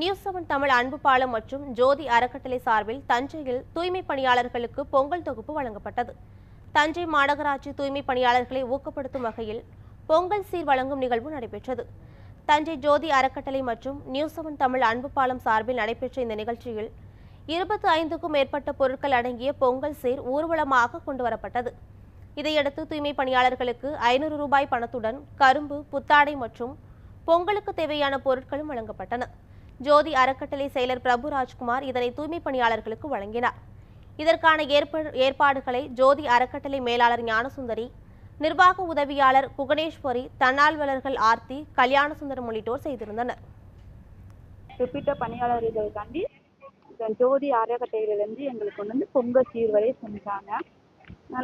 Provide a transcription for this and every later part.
News seven Tamil அன்பு பாலம் மற்றும் ஜோதி அறக்கட்டளை சார்பில் தஞ்சையில் தூய்மை பணியாளர்களுக்கு பொங்கல் தொகுப்பு வழங்கப்பட்டது. தஞ்சை மாநகராட்சி தூய்மை பணியாளர்களை ஊக்கப்படுத்தும் வகையில் பொங்கல் சீர் வழங்கும் நிகழ்வு நடைபெற்றது. தஞ்சை ஜோதி அறக்கட்டளை மற்றும் நியூஸ் செவன் தமிழ் அன்பு பாலம் சார்பில் நடைபெற்ற இந்த நிகழ்ச்சியில் இருபத்தி ஐந்துக்கும் மேற்பட்ட பொருட்கள் அடங்கிய பொங்கல் சீர் ஊர்வலமாக கொண்டுவரப்பட்டது இதையடுத்து தூய்மை பணியாளர்களுக்கு ஐநூறு ரூபாய் பணத்துடன் கரும்பு புத்தாடை மற்றும் பொங்கலுக்கு தேவையான பொருட்களும் வழங்கப்பட்டன. ஜோதி அறக்கட்டளை செயலர் பிரபு ராஜ்குமார் இதனை தூய்மை பணியாளர்களுக்கு வழங்கினார். இதற்கான ஏற்பாடுகளை ஜோதி அறக்கட்டளை மேலாளர் ஞானசுந்தரி நிர்வாக உதவியாளர் குகணேஸ்வரி தன்னால்வலர்கள் ஆர்த்தி கல்யாணசுந்தரம் உள்ளிட்டோர் செய்திருந்தனர். குறிப்பிட்ட பணியாளர்களுக்காண்டி இந்த ஜோதி அறக்கட்டையிலேருந்து எங்களுக்கு கொண்டு வந்து பொங்கல் சீர்வரை செஞ்சாங்க.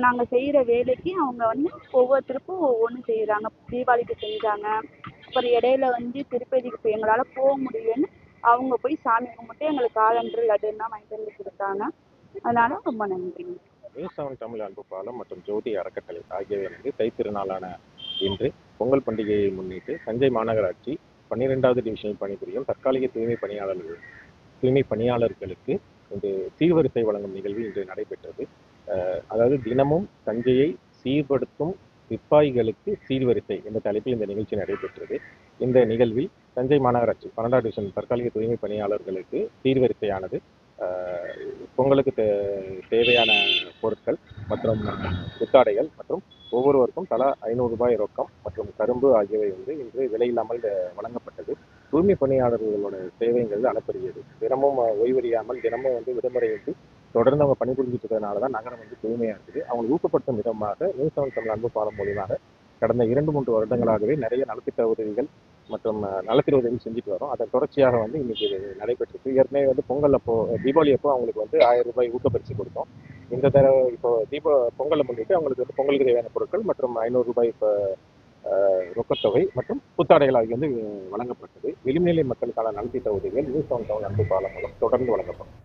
நாங்கள் செய்கிற வேலைக்கு அவங்க வந்து ஒவ்வொருத்தருக்கும் ஒவ்வொன்று செய்கிறாங்க தீபாவளிக்கு செஞ்சாங்க. அப்புறம் இடையில வந்து திருப்பதிக்கு எங்களால் போக முடியலன்னு அவங்க போய் சாமி கும்பிட்டு எங்களுக்கு காலண்டர் லட்டுலாம் வாங்கிட்டு வந்து கொடுத்தாங்க. அதனால ரொம்ப நன்றிங்க நியூஸ் தமிழ் அன்பு பாலம் மற்றும் ஜோதி அறக்கட்டளை ஆகியவை வந்து தைத்திருநாளான இன்று பொங்கல் பண்டிகையை முன்னிட்டு தஞ்சை மாநகராட்சி பன்னிரெண்டாவது டிவிஷனில் பணிபுரியும் தற்காலிக தூய்மை பணியாளர்கள் தூய்மை பணியாளர்களுக்கு இந்த சீர்வரிசை வழங்கும் நிகழ்வு இன்று நடைபெற்றது. அதாவது தினமும் தஞ்சையை சீர்படுத்தும் சிப்பாய்களுக்கு சீர்வரிசை என்ற தலைப்பில் இந்த நிகழ்ச்சி நடைபெற்றது. இந்த நிகழ்வில் தஞ்சை மாநகராட்சி பன்னெண்டாவது டிவிஷன் தற்காலிக தூய்மை பணியாளர்களுக்கு சீர்வரிசையானது பொங்கலுக்கு தே- தேவையான பொருட்கள் மற்றும் புத்தாடைகள் மற்றும் ஒவ்வொருவருக்கும் தலா ஐநூறு ரூபாய் ரொக்கம் மற்றும் கரும்பு ஆகியவை வந்து இன்று விலையில்லாமல் வழங்கப்பட்டது. தூய்மை பணியாளர்களோட சேவைங்கிறது அளப்பரியது. தினமும் ஓய்வறியாமல் தினமும் வந்து விடுமுறை வந்து தொடர்ந்து அவங்க பணிபுரிஞ்சிட்டு இருக்கிறதுனால தான் நகரம் வந்து தூய்மையாக இருக்குது. அவங்க ஊக்கப்படுத்தும் விதமாக நியூஸ் செவன் தமிழ் அன்பு பாலம் மூலியமாக கடந்த இரண்டு மூன்று வருடங்களாகவே நிறைய நலத்திட்ட உதவிகள் மற்றும் நலத்திட்ட உதவிகள் செஞ்சுட்டு வரோம். அதன் தொடர்ச்சியாக வந்து இன்னைக்கு நடைபெற்றிருக்கு. ஏற்கனவே வந்து பொங்கல் அப்போ தீபாவளி அப்போ அவங்களுக்கு வந்து ஆயிரம் ரூபாய் ஊக்கப்பரிசு கொடுத்தோம். இந்த தடவை இப்போ தீப பொங்கலை முன்னிட்டு அவங்களுக்கு வந்து பொங்கலுக்கு தேவையான பொருட்கள் மற்றும் ஐநூறு ரூபாய் இப்போ ரொக்கத்தொகை மற்றும் புத்தாடைகள் ஆகிய வந்து வழங்கப்பட்டது. விளிம்புநிலை மக்களுக்கான நலத்திட்ட உதவிகள் நியூஸ் டவுன் டவுன் அன்பு பாலம் மூலம் தொடர்ந்து வழங்கப்படும்.